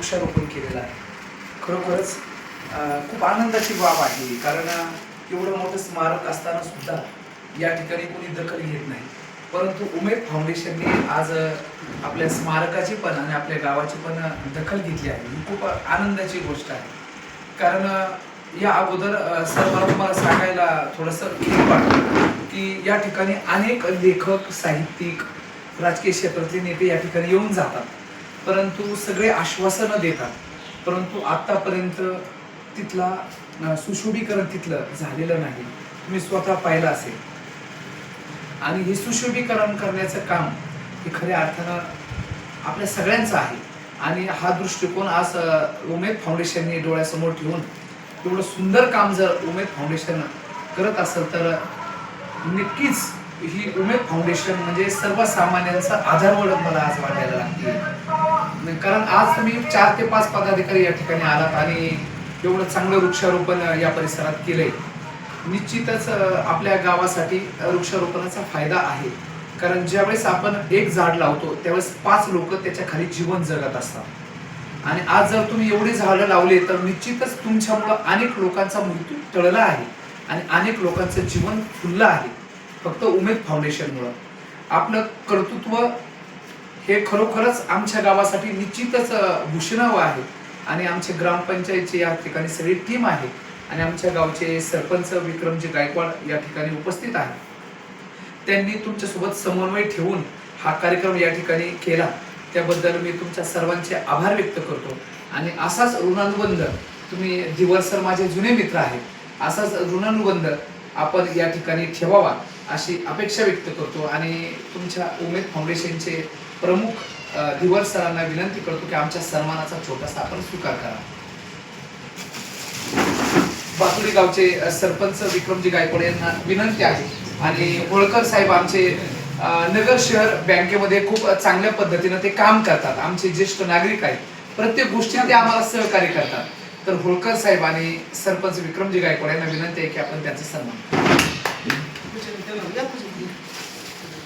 वृक्षारोपण केलेलं आहे. खरोखरच खूप आनंदाची बाब आहे कारण एवढं मोठं स्मारक असताना सुद्धा या ठिकाणी कोणी दखल घेत नाही. परंतु उमेद फाउंडेशनने आज आपल्या स्मारकाची पण आणि आपल्या गावाची पण दखल घेतली आहे. ही खूप आनंदाची गोष्ट आहे. कारण या अगोदर अं, सर मला तुम्हाला सांगायला थोडंसं वाटतं की या ठिकाणी अनेक लेखक साहित्यिक राजकीय क्षेत्रातले नेते या ठिकाणी येऊन जातात. परंतु सगळे आश्वासनं देतात. परंतु आतापर्यंत तिथला सुशोभीकरण तिथलं झालेलं नाही. तुम्ही स्वतः पाहिलं असेल. आणि हे सुशोभीकरण करण्याचं काम हे खऱ्या अर्थानं आपल्या सगळ्यांचं आहे. आणि हा दृष्टिकोन आज उमेद फाउंडेशनने डोळ्यासमोर ठेवून एवढं सुंदर काम जर उमेद फाउंडेशन करत असेल तर नक्कीच ही उमेद फाउंडेशन म्हणजे सर्वसामान्यांचा आधारवड मला आज वाटायला लागते कारण आज तुम्ही चार ते पाच पदाधिकारी या ठिकाणी आलात आणि एवढं चांगलं वृक्षारोपण या परिसरात केलंय. निश्चितच आपल्या गावासाठी वृक्षारोपणाचा फायदा आहे. कारण ज्यावेळेस आपण एक झाड लावतो त्यावेळेस पाच लोक त्याच्याखाली जीवन जगत असतात. आणि आज जर तुम्ही एवढी झाडं लावले तर निश्चितच तुमच्यामुळं अनेक लोकांचा मृत्यू टळला आहे आणि अनेक लोकांचं जीवन फुललं आहे. फक्त उमेद फाउंडेशनमुळं आपलं कर्तृत्व हे खरोखरच आमच्या गावासाठी निश्चितच अं, भूषणावं आहे. आणि आमचे ग्रामपंचायतचे या ठिकाणी सगळी टीम आहे. आणि आमच्या गावचे सरपंच विक्रमजी गायकवाड या ठिकाणी उपस्थित आहेत. त्यांनी तुमच्यासोबत समन्वय ठेवून हा कार्यक्रम या ठिकाणी केला. त्याबद्दल मी तुमच्या सर्वांचे आभार व्यक्त करतो. आणि असाच ऋणानुबंध तुम्ही दिवर सर माझे जुने मित्र आहेत असाच ऋणानुबंध आपण या ठिकाणी ठेवावा. अशी अपेक्षा व्यक्त करतो आणि तुमच्या उमेद फाउंडेशनचे प्रमुख अ, दिवर सरांना विनंती करतो की आमच्या सन्मानाचा छोटासा आपण स्वीकार करा. बासुरी गावचे सरपंच विक्रमजी गायकवाड यांना विनंती आहे आणि होळकर साहेब आमचे नगर शहर बँकेमध्ये खूप चांगल्या पद्धतीनं ते काम करतात. आमचे ज्येष्ठ नागरिक आहेत. प्रत्येक गोष्टीत ते आम्हाला सहकार्य करतात. तर होळकर साहेब आणि सरपंच विक्रमजी गायकवाड यांना विनंती आहे की आपण त्यांचा सन्मान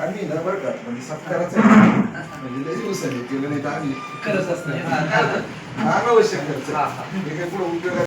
आम्ही ना बरं का म्हणजे सत्काराचं म्हणजे लय दिवसांनी केलं नाही तर आम्ही करत असतं. हा, अनावश्यक खर्च. काही पुढे उपयोग